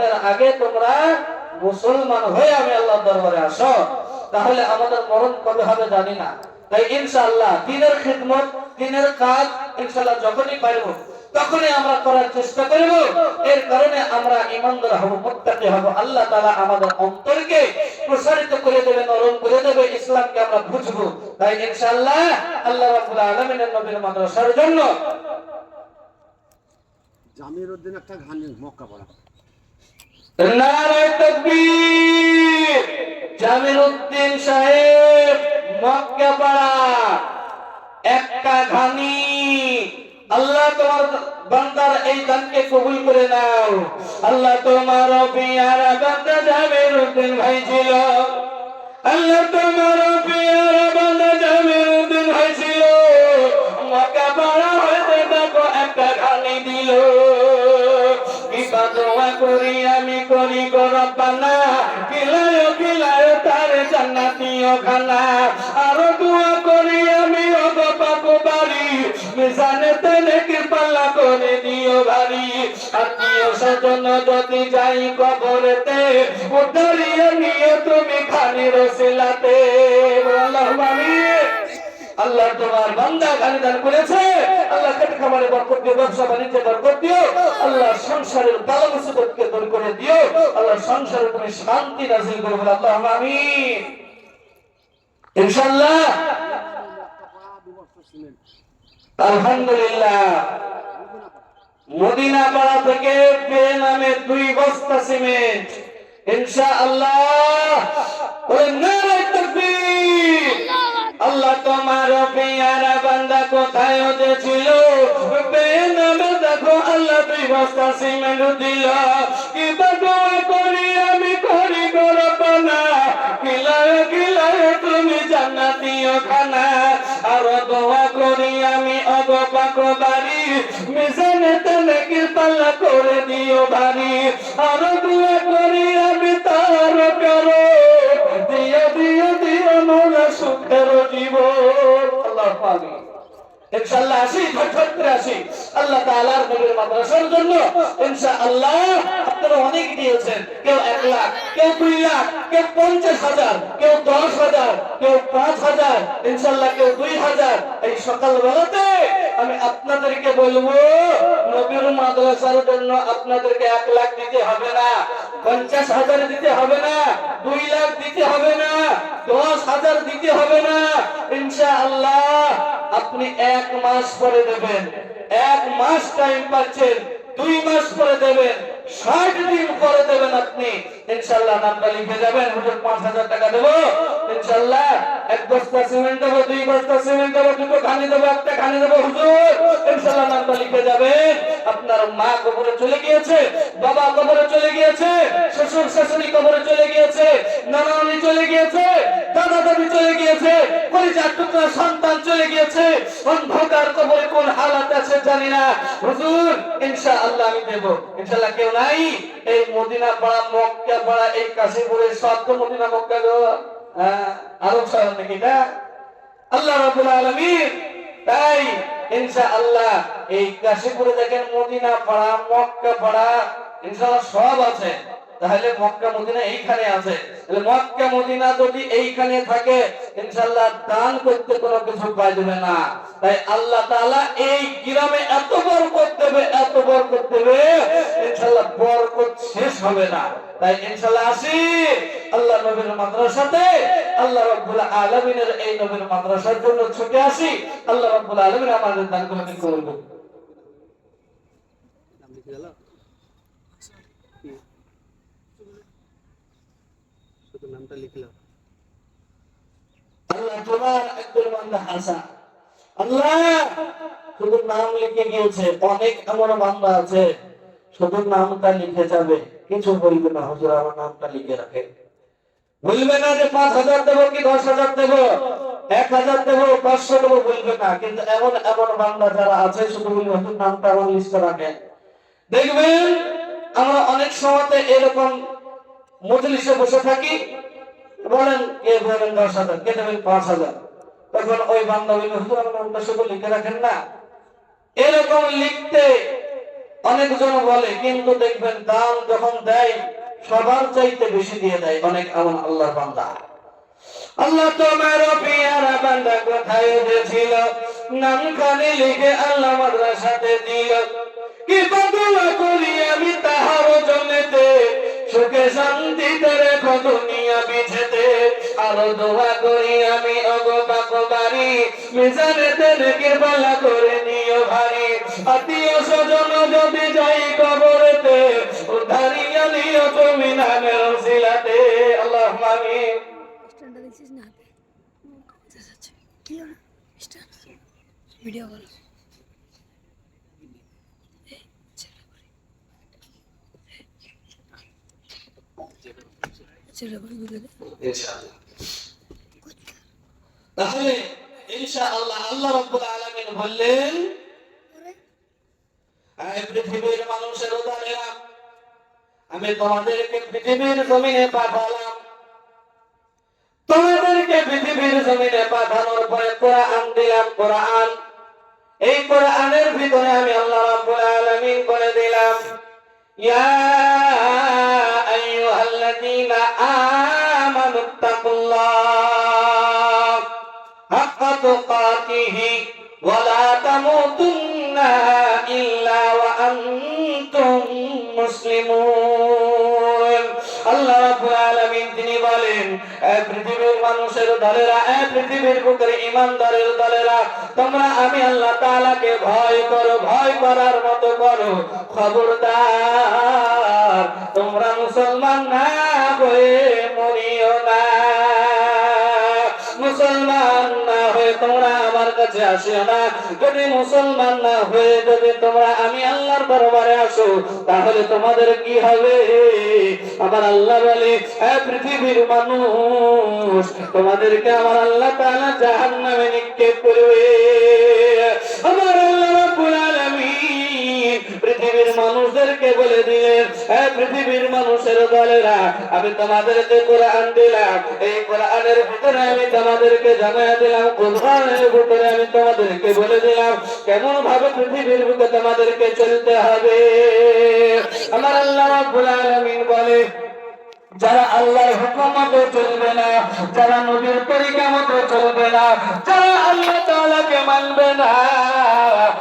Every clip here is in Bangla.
মরণের আগে তোমরা মুসলমান হয়ে আমি আল্লাহ দরবারে আসো। তাহলে আমাদের মরণ কবে হবে জানি না। তাই ইনশাআল্লাহ দিনের খিদমত, দিনের কাজ ইনশাআল্লাহ যখনই পারব, তখনই আমরা করার চেষ্টা করব। এর কারণে আমরা ইমানদার হব, মুত্তাকি হব। আল্লাহ তাআলা আমাদের অন্তরকে প্রসারিত করে দেবে, নরম করে দেবে, ইসলামকে আমরা বুঝব। তাই ইনশাআল্লাহ আল্লাহ রাব্বুল আলামিনের নবীর মাদ্রাসার জন্য জামির উদ্দিন একটা ঘানি মক্কা পড়া নারে তাকবীর। জামির উদ্দিন সাহেব, মক্কা পাড়া, একটা ঘানি। আল্লাহ তোমার বান্দার এই দানকে কবুল করে নাও। আল্লাহ তোমার পিয়ারা বান্দা জামির উদ্দিন ভাই ছিল। আল্লাহ তোমার পিয়ারা দোয়া করি আমি করি গো রব্বানা। খিলায় খিলায় তার জান্নাতীয় খানা আরও দোয়া করি আমি ওগো পাকো বাড়ি। মিজানে তেনে কৃপালা করে দিও ভারি। আত্মীয় স্বজন যদি যাই কবরেতে, উদ্ধারিয়ে নিয়ে তুমি খানি রসিলাতে। আল্লাহ তোমার বান্দা গালি দান করেছে। আল্লাহ খেতে খাবারে বরকত দিও ব্যবসা বাণিজ্যে বরকত দিও। আল্লাহ সংসারের বালা মুসিবতকে দূর করে দিও। আল্লাহ সংসারে তুমি শান্তি নাজিল করে বলে আল্লাহ ইনশাআল্লাহ। আলহামদুলিল্লাহ। মদিনা পাড়া থেকে পে নামে দুই বস্তা সিমেন্ট। ইনশাআল্লাহ। ওই নারে তাকবীর। আল্লাহ তোমার পেয়ারা বান্দা কোথায় হতে ছিল? দেখো আল্লাহ দুই বস্তা সিমেন্ট দিল। কি করি আমি, করি গরবানা কিলায় কিলায় তুমি জান্নাতীয় আর দোয়া করি আমি বাড়ি। মিশনে তেনে কৃপাল্লা করে দিও বাড়ি। আর দোয়া করি আমি ইনশাআল্লাহ আসি আসি আল্লাহ তাআলার নবীর মাদ্রাসার জন্য ইনশাআল্লাহ আপনারা অনেক দিয়েছেন। কেউ এক লাখ, কেউ দুই লাখ, কেউ পঞ্চাশ হাজার, কেউ দশ হাজার, কেউ পাঁচ হাজার, ইনশাআল্লাহ কেউ দুই হাজার। এই সকাল আমি আপনাদেরকে বলব, নবীর মাদ্রাসার জন্য আপনাদেরকে এক লাখ দিতে হবে না। পঞ্চাশ হাজার দিতে হবে না, দুই লাখ দিতে হবে না, দশ হাজার দিতে হবে না। ইনশা আল্লাহ আপনি এক মাস পরে দেবেন, এক মাস টাইম পাচ্ছেন। দুই মাস পরে দেবেন, ষাট দিন পরে দেবেন আপনি। ইনশাল্লাহ নামটা লিখে যাবেন, হুজুর পাঁচ হাজার টাকা দেবো। ইনশাল্লাহ এক বস্তা সিমেন্ট দেবো, দুই বস্তা সিমেন্ট দেবো, দুটো খানি দেবো, একটা খানি দেবো, হুজুর। ইনশাল্লাহ নামটা লিখে যাবেন। আপনার মা কবরে চলে গিয়েছে, বাবা কবরে চলে গিয়েছে, শ্বশুর শাশুড়ি কবরে চলে গিয়েছে, নানানি চলে গিয়েছে, দাদা দাদি চলে গিয়েছে পরিচার টুকরা সন্তান চলে গিয়েছে, অন্ধকার কবরে কোন হালাত আছে জানি না। হুজুর, ইনশাআল্লাহ আমি দেব। ইনশাআল্লাহ কেউ নাই? এই মদিনা পাড়া মক্কা পাড়া, এই কাশীপুরে সব তো মদিনা, মক্কা গো হ্যাঁ আরব শহর নাকি না? আল্লাহ রাব্বুল আলামিন, তাই ইনশাআল্লাহ এই কাশীপুরে দেখেন মদিনা পাড়া, মক্কা পাড়া, ইনশাআল্লাহ সব আছে। তাহলে মক্কা মদিনা এইখানে আছে। তাহলে মক্কা মদিনা যদি এইখানে থাকে, ইনশাআল্লাহ দান করতে কোনো কিছু বাজবে না। তাই আল্লাহ তাআলা এই গ্রামে এত বরকত দেবে, এত বরকত দেবে, ইনশাআল্লাহ বরকত শেষ হবে না। তাই ইনশাআল্লাহ আসি। আল্লাহ নবীর মাদ্রাসাতে, আল্লাহ রাব্বুল আলামিনের এই নবীর মাদ্রাসার জন্য ছুটে আসি। আল্লাহ রাব্বুল আলামিন আমাদের দানগুলোকে কবুল করুন নাম লিখে গেল নামটা লিখলাম আল্লাহ, তোমার বান্দা আল্লাহ শুধু নাম লিখে গিয়েছে। অনেক এমন বান্দা আছে শুধু নামটা লিখে যাবে। কিছু বলবে না, হুজুর, আমার নামটা লিখে রাখে। বলবে না যে পাঁচ হাজার দেবো কি দশ হাজার দেবো? এক হাজার দেবো, পাঁচশো দেবো, বলবে না। কিন্তু এমন এমন বান্দা যারা আছে, শুধু বলবে, হুজুর, নামটা আমার লিস্টে রাখেন। দেখবেন, আমরা অনেক সময়তে এরকম মজলিসে বসে থাকি, বলেন, কে বলেন দশ হাজার? কে দেবেন পাঁচ হাজার? তখন ওই বান্ধবী হুজুর, আমার শুধু লিখে রাখেন না। এরকম লিখতে অনেকজন বলে, কিন্তু দেখবেন দান যখন দেয়, সবার চাইতে বেশি দিয়ে দেয় অনেক এমন আল্লাহর বান্দা। আল্লাহ তোমার পিয়ারা বান্দা কোথায় উঠেছিল নাম খানে লিখে আল্লাহ মাদ্রাসাতে দিল। কি বদলা করি আমি তাহার জন্যতে সুখে শান্তিতে রেখো দুনিয়া বিছেতে। আরও দোয়া করি আমি অগো অগবাক বাড়ি মিজানেতে রেখে বালা করে নিও ভারী। আত্মীয় স্বজন যদি যাই কবরেতে উদ্ধারিয়া নিও তুমি নামের শিলাতে আল্লাহ স্ট্যান্ডটা দেখছিস না কল এই, ছেড়ে পড়ি। ইনশাআল্লাহ। তাহলে ইনশাআল্লাহ আল্লাহ রাব্বুল আলামিন বললেন পৃথিবীর মানুষের উদারেরা আমি তোমাদেরকে পৃথিবীর জমিনে পাঠালাম। তোমাদেরকে পৃথিবীর জমিনে পাঠানোর পরে কোরআন দিলাম কোরআন। এই কোরআনের ভিতরে আমি আল্লাহ রাব্বুল আলামিন বলে দিলাম ইয়া আইয়ুহাল্লাযীনা আমানু তাকুল্লাহ হাক্কা তুকাতিহি ওয়া লা তামুতুন্না মানুষের দলেরা, এ পৃথিবীর বুকের ইমানদারের দলেরা, তোমরা আমি আল্লাহ তাআলাকে ভয় করো, ভয় করার মতো করো। খবরদার, তোমরা মুসলমান না হয়ে মরিও না। মুসলমান না হয়ে তোমরা আমার কাছে আসিও না। যদি মুসলমান না হয়ে যদি তোমরা আমি আল্লাহর দরবারে আসো, তাহলে তোমাদের কি হবে? আমার আল্লাহ বলে পৃথিবীর মানুষ, তোমাদেরকে আমার আল্লাহ তাআলা জাহান্নামে নিক্ষেপ করবে। আমার পৃথিবীর মানুষদেরকে বলে দিলেন এ পৃথিবীর মানুষের দলেরা, আমি তোমাদেরকে কোরআন দিলাম। এই কোরআনের ভিতরে আমি তোমাদেরকে জানাই দিলাম। কোরআনের ভিতরে আমি তোমাদেরকে বলে দিলাম? কেমন ভাবে পৃথিবীর বুকে তোমাদেরকে চলতে হবে? আমার আল্লাহ রাব্বুল বলে, যারা আল্লাহর হুকুম মতো চলবে না, যারা নবীর তরিকা মতো চলবে না, যারা আল্লাহ তাআলাকে মানবে না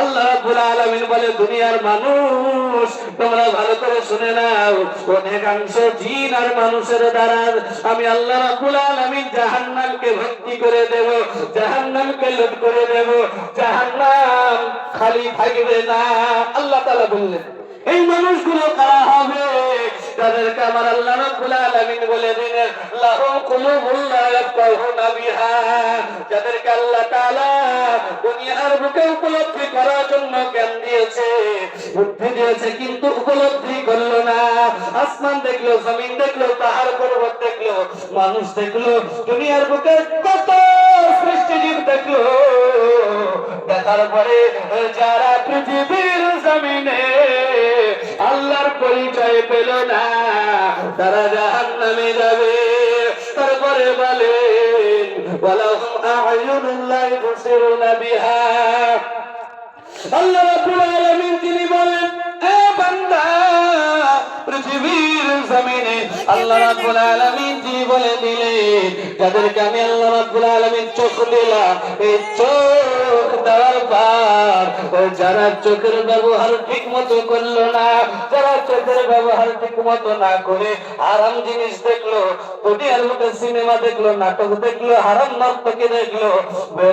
আল্লাহ রাব্বুল বলে, দুনিয়ার মানুষ, তোমরা ভালো শুনে নাও। অনেকাংশ আর মানুষের দ্বারা। আমি আল্লাহ রাব্বুল আলামিন জাহান্নামকে ভর্তি করে দেব, জাহান্নামকে লুট করে দেব। জাহান্নাম খালি থাকবে না। আল্লাহ তাআলা বললেন, এই মানুষগুলো কারা হবে? আমার আল্লাহ আলামিন বলে দিলেন লাহুম লা ইয়াফকাহুনা বিহা। যাদেরকে আল্লাহ তাআলা দুনিয়ার বুকে উপলব্ধি করার জন্য জ্ঞান দিয়েছে, বুদ্ধি দিয়েছে, কিন্তু উপলব্ধি করল না। আসমান দেখল, জমিন দেখল, পাহাড় পর্বত দেখল, মানুষ দেখল, দুনিয়ার বুকে কত সৃষ্টিজীব দেখল। দেখার পরে যারা পৃথিবীর জমিনে পেল না। তারা জাহান যাবে। তারপরে বলেন বিহা। আল্লাহ তিনি বলেন এ বান্দা পৃথিবীর জমিনে আল্লাহ রাব্বুল আলামিন তিনি বলে দিলেন? যাদেরকে আমি আল্লাহ রাব্বুল আলামিন চোখ দিলাম, এই চোখ দেওয়ার পর ওই যারা চোখের ব্যবহার ঠিক মতো করল না, যারা চোখের ব্যবহার ঠিক মতো না করে আরাম জিনিস দেখল, দুনিয়ার মধ্যে সিনেমা দেখল, নাটক দেখল, হারাম নর্তকে দেখল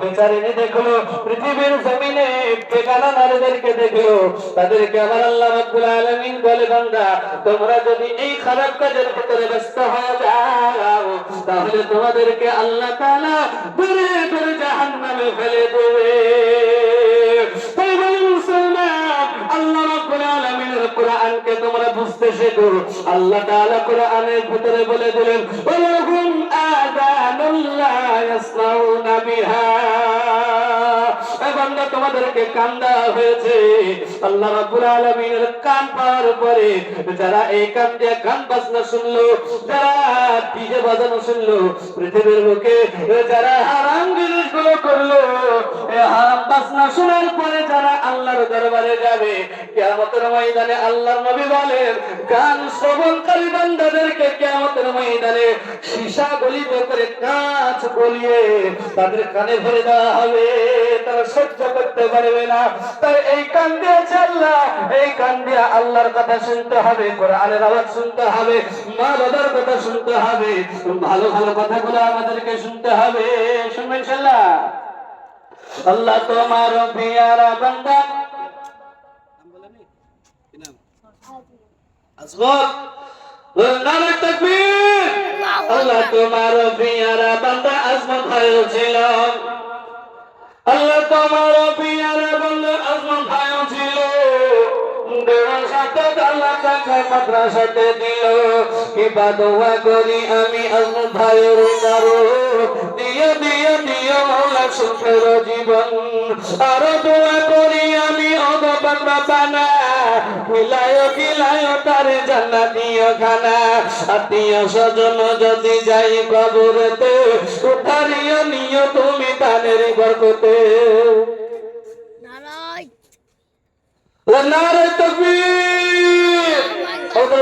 বেচারিনী দেখল, পৃথিবীর জমিনে বেগানা নারীদেরকে দেখল, তাদেরকে আমার আল্লাহ রাব্বুল আলামিন বলে, বান্দা তোমরা যদি এই খারাপ কাজের ভিতরে ব্যস্ত হয়ে যাও, তাহলে তোমাদেরকে আল্লাহ তাআলা দূরে দূরে জাহান্নামে ফেলে দেবে। কোরআনকে তোমরা বুঝতে শেখো। আল্লাহ তাআলা কোরআনের ভিতরে বলে দিলেন ওয়ালাহুম ইয়াসমাউনা বিহা। বান্দা, তোমাদেরকে হয়েছে। আল্লাহ রাব্বুল আলামিনের কান পরে যারা এই কান দিয়ে গান বাজনা শুনলো, যারা ডিজে বাজানো শুনলো, পৃথিবীর বুকে যারা হারাম জিনিসগুলো করল এই হারাম বাজনা শোনার পরে যারা আল্লাহর দরবারে যাবে। কিয়ামতের ময়দানে আল্লাহর নবী বলেন, গান শ্রবণকারী বান্দাদেরকে কিয়ামতের ময়দানে সীসা গলিতে করে কাঁচ গলিয়ে তাদের কানে ভরে দেওয়া হবে। তারা সহ্য করতে পারবে না। তাই এই কান দিয়ে আল্লাহ, এই কান দিয়ে আল্লাহর কথা শুনতে হবে, কোরআনের আওয়াজ শুনতে হবে, মা বাবার কথা শুনতে হবে, ভালো ভালো কথাগুলো আমাদেরকে শুনতে হবে। শুনবেন ইনশাআল্লাহ? আল্লাহ তোমার পিয়ারা বান্দা। আসবত নারে তাকবীর। আল্লাহ তোমার পিয়ারা বান্দা আজমত হয়েছিল আল্লাহ তোমার পিয়ারা বান্দা আজমত হয়েছিল দেওয়ার সাথে মাদ্রাসাতে দিল। কিবা দোয়া করি আমি আজমত দিও দিও সুখের জীবন। আরও দোয়া করি আমি অগপন বাবানা খিলায় খিলায় তারে জান্না দিও খানা আত্মীয় স্বজন যদি যাই কবরেতে উঠারিও নিও তুমি তানের বরকতে। নারাই নারে তকবীর।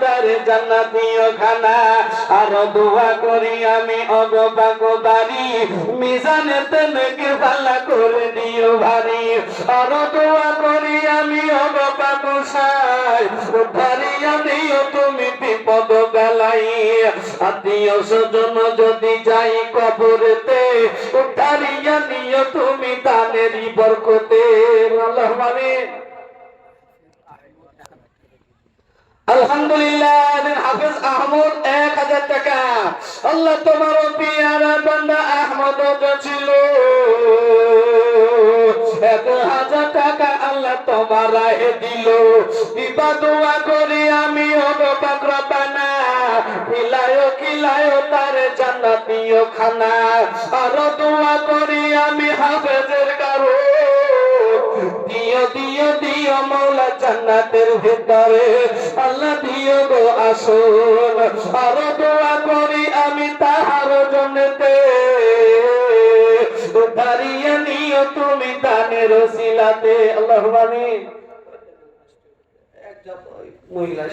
তারে জান্নাতীয় খানা। আর দোয়া করি আমি অগপাক বাড়ি মিজানে তেনকে ভালা করে দিও ভারী। আর দোয়া করি আমি অগপাক সাই ভারিয়া দিও তুমি বিপদ বেলাই আত্মীয় স্বজন যদি যাই কবরেতে উঠারিয়া নিও তুমি দানেরই বরকতে। আল্লাহ মানে আল্লাহ তোমার পিয়ারা বান্দা আহমদ ছিল এক হাজার টাকা আল্লাহ তোমার দিল। দোয়া করি আমি হব পাকরা বানা খিলায় খিলায় তার খানা। দোয়া করি আমি হাফেজের কারও। দিও দিও মৌলা জান্নাতের ভিতরে। আল্লাহ দিও গো আসুন আরও দোয়া করি আমি তাহার জন্যতে। দাঁড়িয়ে নিও তুমি দানের শিলাতে আল্লাহ মহিলা